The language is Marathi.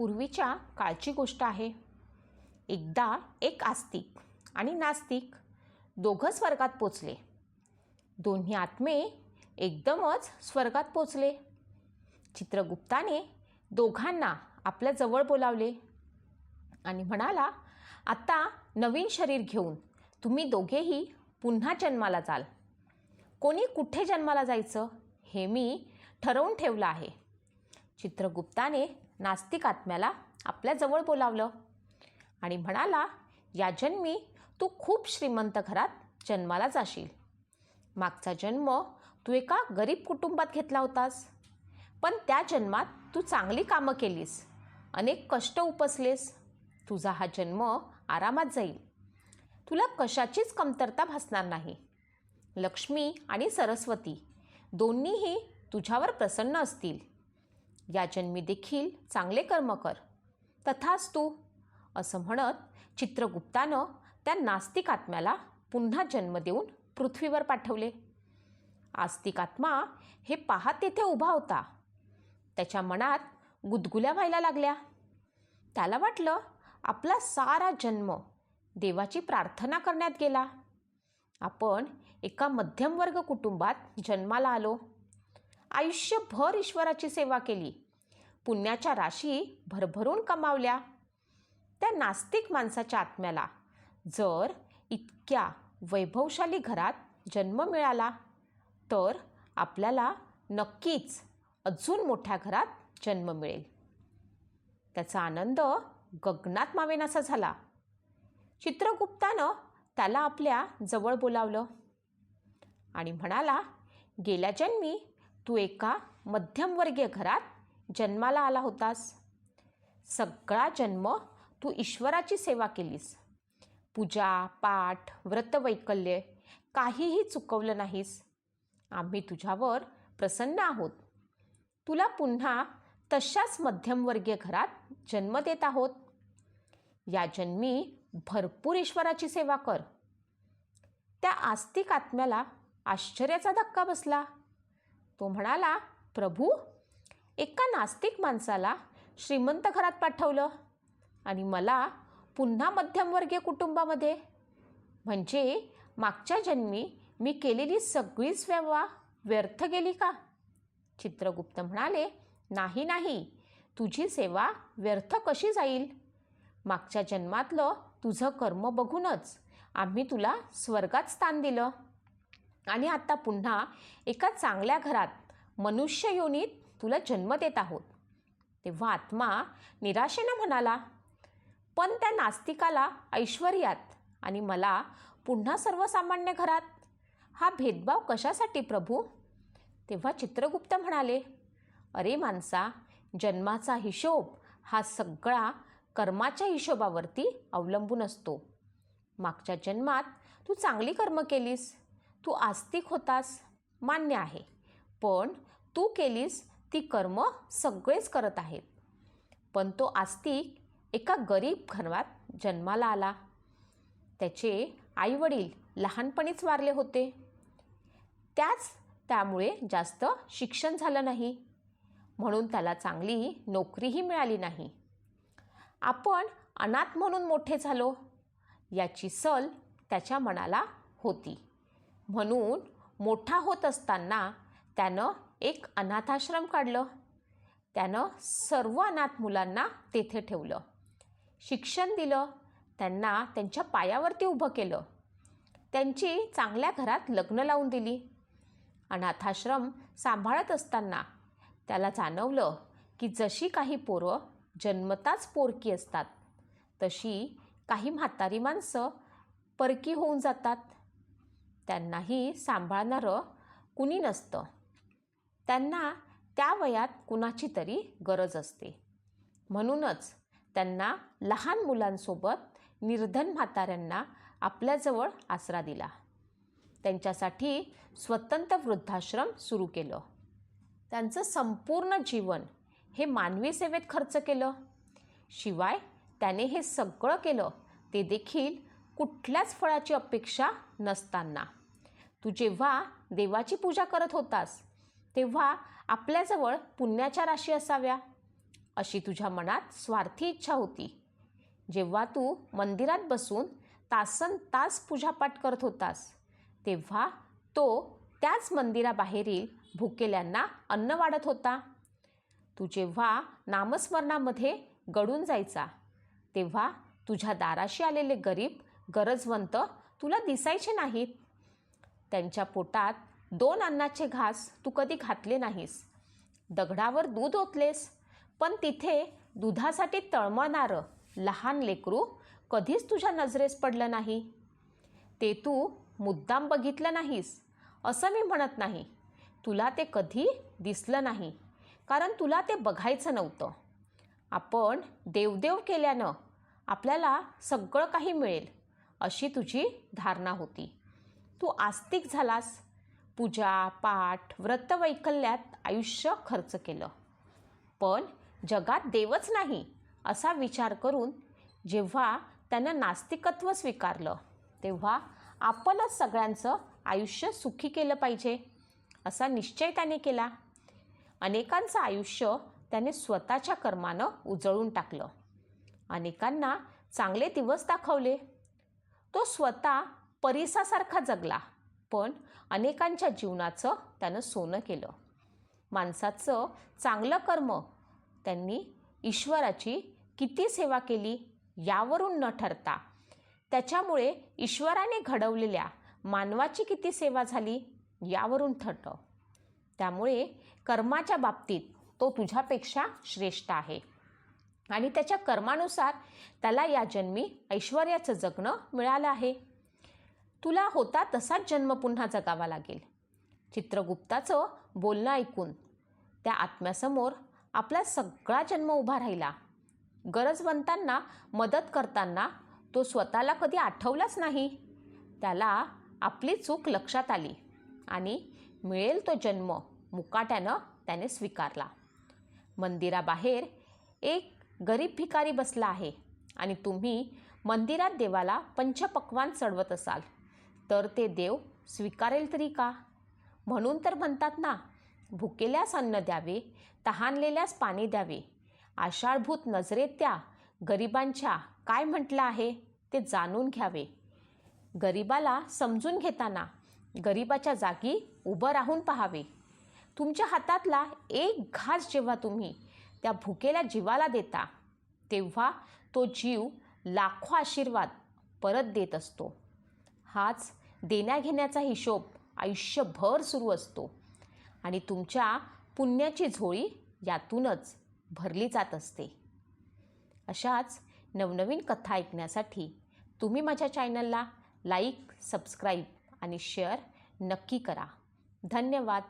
पूर्वीच्या काळची गोष्ट आहे. एकदा एक आस्तिक आणि नास्तिक दोघं स्वर्गात पोचले. दोन्ही आत्मे एकदमच स्वर्गात पोचले. चित्रगुप्ताने दोघांना आपल्या जवळ बोलावले आणि म्हणाला आता नवीन शरीर घेऊन तुम्ही दोघेही पुन्हा जन्माला जाल. कोणी कुठे जन्माला जायचं हे मी ठरवून ठेवलं आहे. चित्रगुप्ताने नास्तिक आत्म्याला आपल्याजवळ बोलावलं. आणि म्हणाला या जन्मी तू खूप श्रीमंत घरात जन्माला जाशील. मागचा जन्म तू एका गरीब कुटुंबात घेतला होतास. पण त्या जन्मात तू चांगली कामं केलीस. अनेक कष्ट उपसलेस. तुझा हा जन्म आरामात जाईल. तुला कशाचीच कमतरता भासणार नाही. लक्ष्मी आणि सरस्वती दोन्हीही तुझ्यावर प्रसन्न असतील. या जन्मी देखील चांगले कर्म कर. तथाच तू असं म्हणत चित्रगुप्तानं त्या नास्तिक आत्म्याला पुन्हा जन्म देऊन पृथ्वीवर पाठवले. आस्तिक आत्मा हे पाहत तेथे उभा होता. त्याच्या मनात गुदगुल्या व्हायला लागल्या. त्याला वाटलं आपला सारा जन्म देवाची प्रार्थना करण्यात गेला. आपण एका मध्यमवर्ग कुटुंबात जन्माला आलो. आयुष्यभर ईश्वराची सेवा केली. पुण्याच्या राशी भरभरून कमावल्या. त्या नास्तिक माणसाच्या आत्म्याला जर इतक्या वैभवशाली घरात जन्म मिळाला तर आपल्याला नक्कीच अजून मोठ्या घरात जन्म मिळेल. त्याचा आनंद गगनात मावेनासा झाला. चित्रगुप्तानं त्याला आपल्या जवळ बोलावलं आणि म्हणाला गेल्या जन्मी तू एका मध्यमवर्गीय घरात जन्माला आला होतास. सगळा जन्म तू ईश्वराची सेवा केलीस. पूजा पाठ व्रतवैकल्य काहीही चुकवलं नाहीस. आम्ही तुझ्यावर प्रसन्न आहोत. तुला पुन्हा तशाच मध्यमवर्गीय घरात जन्म देत आहोत. या जन्मी भरपूर ईश्वराची सेवा कर. त्या आस्तिक आत्म्याला आश्चर्याचा धक्का बसला. तो म्हणाला प्रभू एका नास्तिक माणसाला श्रीमंत घरात पाठवलं आणि मला पुन्हा मध्यमवर्गीय कुटुंबामध्ये. म्हणजे मागच्या जन्मी मी केलेली सगळीच व्यवहार व्यर्थ गेली का? चित्रगुप्त म्हणाले नाही नाही तुझी सेवा व्यर्थ कशी जाईल? मागच्या जन्मातलं तुझं कर्म बघूनच आम्ही तुला स्वर्गात स्थान दिलं. आणि आत्ता पुन्हा एका चांगल्या घरात मनुष्य योनीत तुला जन्म देत आहोत. तेव्हा आत्मा निराशेनं म्हणाला पण त्या नास्तिकाला ऐश्वर्यात आणि मला पुन्हा सर्वसामान्य घरात? हा भेदभाव कशासाठी प्रभू? तेव्हा चित्रगुप्त म्हणाले अरे माणसा जन्माचा हिशोब हा सगळा कर्माच्या हिशोबावरती अवलंबून असतो. मागच्या जन्मात तू चांगली कर्म केलीस. तू आस्तिक होतास मान्य आहे. पण तू केलीस ती कर्म सगळेच करत आहेत. पण तो आस्तिक एका गरीब घरात जन्माला आला. त्याचे आईवडील लहानपणीच वारले होते. त्याच त्यामुळे जास्त शिक्षण झालं नाही. म्हणून त्याला चांगली नोकरीही मिळाली नाही. आपण अनाथ म्हणून मोठे झालो. याची सल त्याच्या मनाला होती. म्हणून मोठा होत असताना त्यानं एक अनाथाश्रम काढलं. त्यानं सर्व अनाथ मुलांना तेथे ठेवलं. शिक्षण दिलं. त्यांना त्यांच्या पायावरती उभं केलं. त्यांची चांगल्या घरात लग्न लावून दिली. अनाथाश्रम सांभाळत असताना त्याला जाणवलं की जशी काही पोरं जन्मताच पोरकी असतात तशी काही म्हातारी माणसं परकी होऊन जातात. त्यांनाही सांभाळणारं कुणी नसतं. त्यांना त्या वयात कुणाची तरी गरज असते. म्हणूनच त्यांना लहान मुलांसोबत निर्धन म्हाताऱ्यांना आपल्याजवळ आसरा दिला. त्यांच्यासाठी स्वतंत्र वृद्धाश्रम सुरू केलं. त्यांचं संपूर्ण जीवन हे मानवी सेवेत खर्च केलं. शिवाय त्याने हे सगळं केलं ते देखील कुठल्याच फळाची अपेक्षा नसताना. तू जेव्हा देवाची पूजा करत होतास तेव्हा आपल्याजवळ पुण्याच्या राशी असाव्या. अशी तुझ्या मनात स्वार्थी इच्छा होती. जेव्हा तू मंदिरात बसून तासन तास पूजापाठ करत होतास तेव्हा तो त्याच मंदिराबाहेरील भुकेल्यांना अन्न वाढत होता. तू जेव्हा नामस्मरणामध्ये गडून जायचा तेव्हा तुझ्या दाराशी आलेले गरीब गरजवंत तुला दिसायचे नाहीत. त्यांच्या पोटात दोन अन्नाचे घास तू कधी घातले नाहीस. दगडावर दूध ओतलेस पण तिथे दुधासाठी तळमळणारं लहान लेकरू कधीच तुझ्या नजरेस पडलं नाही. ते तू मुद्दाम बघितलं नाहीस असं मी म्हणत नाही. तुला ते कधी दिसलं नाही कारण तुला ते बघायचं नव्हतं. आपण देवदेव केल्यानं आपल्याला सगळं काही मिळेल अशी तुझी धारणा होती. तू आस्तिक झालास. पूजा पाठ व्रतवैकल्यात आयुष्य खर्च केलं. पण जगात देवच नाही असा विचार करून जेव्हा त्यानं नास्तिकत्व स्वीकारलं तेव्हा आपणच सगळ्यांचं आयुष्य सुखी केलं पाहिजे असा निश्चय त्याने केला. अनेकांचं आयुष्य त्याने स्वतःच्या कर्मानं उजळून टाकलं. अनेकांना चांगले दिवस दाखवले. तो स्वतः परिसासारखा जगला. पण अनेकांच्या जीवनाचं त्यानं सोनं केलं. माणसाचं चांगलं कर्म त्यांनी ईश्वराची किती सेवा केली यावरून न ठरता. त्याच्यामुळे ईश्वराने घडवलेल्या मानवाची किती सेवा झाली यावरून ठरतं. त्यामुळे कर्माच्या बाबतीत तो तुझ्यापेक्षा श्रेष्ठ आहे. आणि त्याच्या कर्मानुसार त्याला या जन्मी ऐश्वर्याचं जगणं मिळालं आहे. तुला होता तसाच जन्म पुन्हा जगावा लागेल. चित्रगुप्ताचं बोलणं ऐकून त्या आत्म्यासमोर आपला सगळा जन्म उभा राहिला. गरजवंतांना मदत करताना तो स्वतःला कधी आठवलाच नाही. त्याला आपली चूक लक्षात आली आणि मिळेल तो जन्म मुकाट्यानं त्याने स्वीकारला. मंदिराबाहेर एक गरीब भिकारी बसला आहे आणि तुम्ही मंदिरात देवाला पंचपक्वान चढवत असाल. तर ते देव स्वीकारेल तरी का? म्हणून तर म्हणतात ना भुकेल्यास अन्न द्यावे तहानलेल्यास पाणी द्यावे. आषाढभूत नजरेत त्या गरिबांच्या काय म्हटलं आहे ते जाणून घ्यावे. गरिबाला समजून घेताना गरिबाच्या जागी उभं राहून पहावे. तुमच्या हातातला एक घास जेव्हा तुम्ही त्या भुकेल्या जीवाला देता तेव्हा तो जीव लाखो आशीर्वाद परत देत असतो. हाच देण्याघेण्याचा हिशोब आयुष्यभर सुरू असतो. आणि तुमच्या पुण्याची झोळी यातूनच भरली जात असते. अशाच नवनवीन कथा ऐकण्यासाठी तुम्ही माझ्या चॅनलला लाईक सबस्क्राईब आणि शेअर नक्की करा. धन्यवाद.